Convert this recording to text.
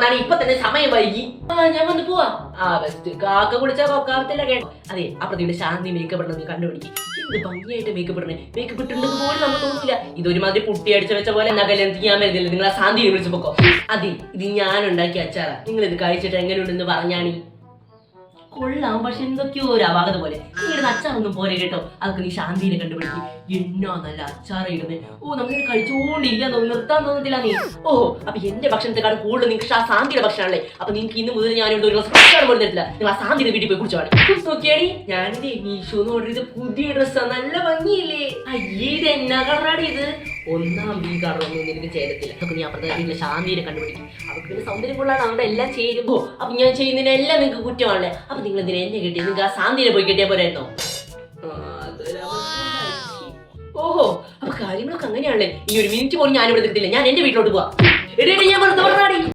വന്നാണ് ഇപ്പൊ തന്നെ സമയം വൈകി. ആ ഞാൻ വന്ന് പോവാ. ആ ബെസ്റ്റ് കാക്ക കുളിച്ചാ കൊക്കാവത്തില്ല കേട്ടോ. അതെ അപ്പുറത്തെ ശാന്തി മേക്കപ്പ് ഇടണം നീ കണ്ടുപിടിക്കും. എന്ത് ഭംഗിയായിട്ട് മേക്കപ്പ് ഇടണേ. മേക്കപ്പ് ഇട്ടുണ്ടെന്ന് പോലും നമുക്ക് തോന്നില്ല ഇതൊരുമാതിരി പുട്ടി അടിച്ചു വെച്ച പോലെ കല്യാണത്തിന് ഞാൻ വരുന്നില്ല നിങ്ങൾ ആ ശാന്തിയെ വിളിച്ചു പൊക്കോ. അതെ ഇത് ഞാൻ ഉണ്ടാക്കിയ അച്ചാറാ. നിങ്ങൾ ഇത് കഴിച്ചിട്ട് എങ്ങനെയുണ്ടെന്ന് പറഞ്ഞാണീ? കൊള്ളാം. പക്ഷെ എന്തൊക്കെയോ ഒരു അപാകത പോലെ. ഇങ്ങനെ അച്ചാറൊന്നും പോലെ കേട്ടോ. അതൊക്കെ നീ ശാന്തിനെ കണ്ടുപിടിക്കും. എന്നോ നല്ല അച്ചാറ ഇടുന്നത് ഓ നമുക്ക് കഴിച്ചുകൊണ്ടില്ല നിർത്താൻ തോന്നത്തില്ല നീ. ഓ അപ്പൊ എന്റെ ഭക്ഷണത്തെക്കാൾ കൂടുതൽ നിങ്ങൾക്ക് ആ ശാന്തിയുടെ ഭക്ഷണമല്ലേ അപ്പൊ നിങ്ങൾക്ക് ഇന്ന് മുതൽ ഞാൻ ഒരു ഗ്ലാസ് ഭക്ഷണം പോലും തരില്ല നിങ്ങൾ ആ ശാന്തിയുടെ വീട്ടിൽ പോയി കുടിച്ചോളെ നോക്കിയാടി. ഞാനിത് മീഷോ എന്ന് ഓർഡർ ചെയ്ത് പുതിയ ഡ്രസ്സാ നല്ല ഭംഗിയില്ലേ? അയ്യേ ഇത് എന്നാ കളറാടി ഇത്? ഒന്നാം ബി കളറൊന്നും നിനക്ക് ചേരത്തില്ല. അപ്പൊ നീ വീട്ടിലെ ശാന്തിനെ കണ്ടുപിടിക്കും. അവർക്ക് പിന്നെ സൗന്ദര്യം കൊള്ളാണ് അവിടെ എല്ലാം ചെയ്യുമ്പോ അപ്പൊ ഞാൻ ചെയ്യുന്നതിനെല്ലാം നിങ്ങൾക്ക് കുറ്റമാണല്ലേ? അപ്പൊ നിങ്ങൾ ഇതിനെ എന്നെ കിട്ടി. നിങ്ങൾക്ക് ആ ശാന്തിനെ പോയി കിട്ടിയാൽ പോരായിരുന്നോ. ഓഹോ അപ്പൊ കാര്യങ്ങളൊക്കെ അങ്ങനെയാണല്ലേ? ഈ ഒരു മിനിറ്റ് പോലും ഞാൻ ഇവിടെ നിർത്തില്ല ഞാൻ എന്റെ വീട്ടിലോട്ട് പോവാ. എടേ ഞാൻ